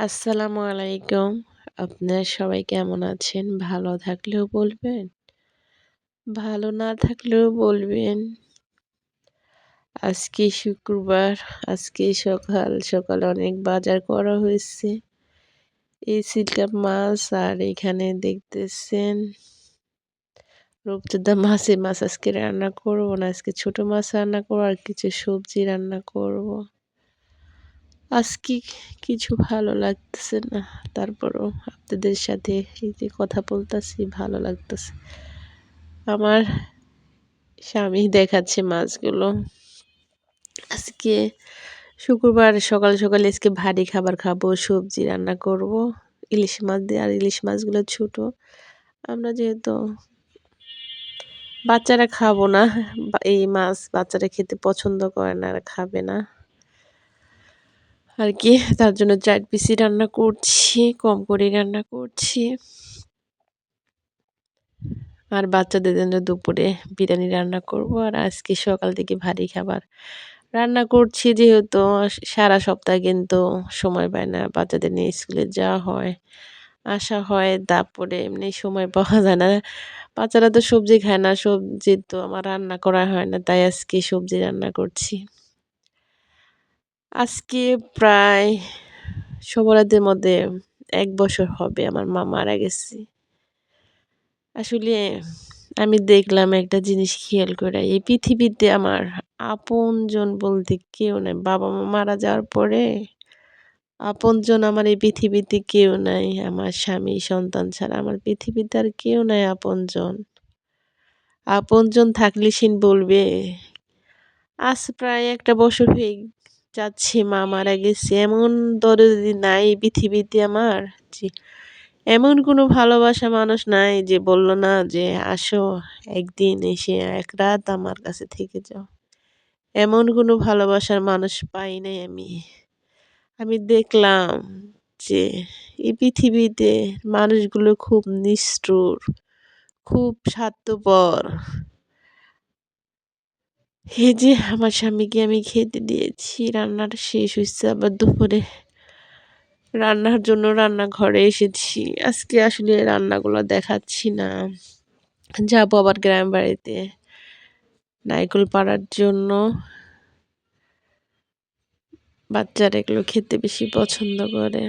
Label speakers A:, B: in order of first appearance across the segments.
A: আসসালামু আলাইকুম। আপনারা সবাই কেমন আছেন? ভালো থাকলেও বলবেন, ভালো না থাকলেও বলবেন। আজকে শুক্রবার, আজকে সকাল, সকাল অনেক বাজার করা হয়েছে। এই সিলকাপ মাছ আর এখানে দেখতেছেন রূপচাঁদা মাছ, মাছ আজকে রান্না করব না। আজকে ছোট মাছ রান্না করব আর কিছু সবজি রান্না করব। আজকে কিছু ভালো লাগতেছে না, তারপরও আপনাদের সাথে এই যে কথা বলতেছি, ভালো লাগতেছে। আমার স্বামী দেখাচ্ছে মাছগুলো। আজকে শুক্রবার সকাল সকাল আজকে ভারী খাবার খাব, সবজি রান্না করব, ইলিশ মাছ দিয়ে। আর ইলিশ মাছগুলো ছোট, আমরা যেহেতু বাচ্চারা খাব না এই মাছ বাচ্চারা খেতে পছন্দ করে না, আর খাবে না। আর কি, তার জন্য চার পিসি রান্না করছি, কম করে রান্না করছি। আর বাচ্চাদের জন্য দুপুরে বিরিয়ানি রান্না করব, আর আজকে সকাল থেকে ভারী খাবার রান্না করছি যেহেতু সারা সপ্তাহ কিন্তু সময় পায় না, বাচ্চাদের নিয়ে স্কুলে যাওয়া হয়, আসা হয়, তারপরে এমনি সময় পাওয়া যায় না। বাচ্চারা তো সবজি খায় না, সবজি তো আমার রান্না করা হয় না, তাই আজকে সবজি রান্না করছি। আজকে প্রায় সবরাদের মধ্যে এক বছর হবে আমার মা মারা গেছে। আসলে আমি দেখলাম একটা জিনিস খেয়াল করে, এই পৃথিবীতে আমার আপনজন বলতে কেউ নাই। বাবা মা মারা যাওয়ার পরে আপনজন আমার এই পৃথিবীতে কেউ নাই, আমার স্বামী, সন্তান ছাড়া আমার পৃথিবীতে আর কেউ নাই আপনজন। আপনজন থাকলে সিন বলবে, আজ প্রায় একটা বছর হয়ে যাচ্ছে মা মারা গেছে এমন দরদি নাই পৃথিবীতে আমার। যে এমন কোনো ভালোবাসা মানুষ নাই যে বলল না যে আসো, একদিন এসে এক রাত আমার কাছে থেকে যাও। এমন কোনো ভালোবাসার মানুষ পাই নাই আমি। আমি দেখলাম যে এই পৃথিবীতে মানুষগুলো খুব নিষ্ঠুর, খুব স্বার্থপর। এই যে আমার স্বামীকে আমি খেতে দিয়েছি রান্নাটা শেষ হয়েছে আবার দুপুরে। রান্নার জন্য রান্নাঘরে এসেছি। আজকে আসলে রান্নাগুলো দেখাচ্ছি না। যাব আবার গ্রাম বাড়িতে নাইকল পাড়ার জন্য। বাচ্চারা এগুলো খেতে বেশি পছন্দ করে।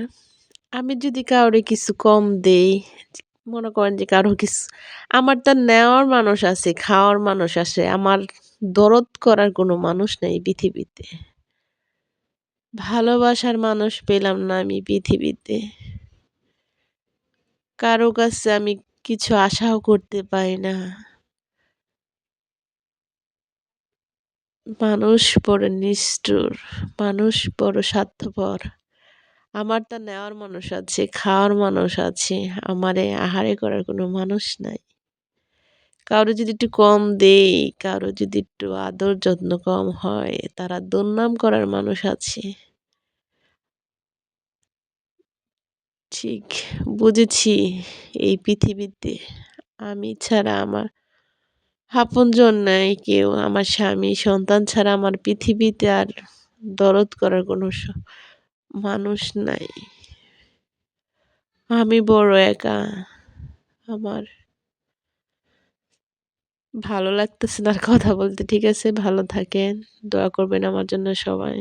A: আমি যদি কাউরে কিছু কম দেই, মনে করেন যে কারও কিছু, আমার তো নেওয়ার মানুষ আছে, খাওয়ার মানুষ আছে, আমার দরদ করার কোনো মানুষ নেই পৃথিবীতে। ভালোবাসার মানুষ পেলাম না আমি পৃথিবীতে। কারও কাছে আমি কিছু আশাও করতে পারি না। মানুষ বড় নিষ্ঠুর, মানুষ বড় স্বার্থপর। আমার তা নেওয়ার মানুষ আছে, খাওয়ার মানুষ আছে, আমারে আহারে করার কোনো মানুষ নাই। কারও যদি একটু কম দেই, কারও যদি একটু আদর যত্ন কম হয়, তারা দুর্নাম করার মানুষ আছে। ঠিক বুঝেছি এই পৃথিবীতে। আমি ছাড়া আমার আপনজন নাই, কেউ আমার স্বামী, সন্তান ছাড়া আমার পৃথিবীতে আর দরদ করার কোনো মানুষ নাই। আমি বড় একা। আমার ভালো লাগতেছে না কথা বলতে। ঠিক আছে ভালো থাকেন। দোয়া করবেন আমার জন্য সবাই।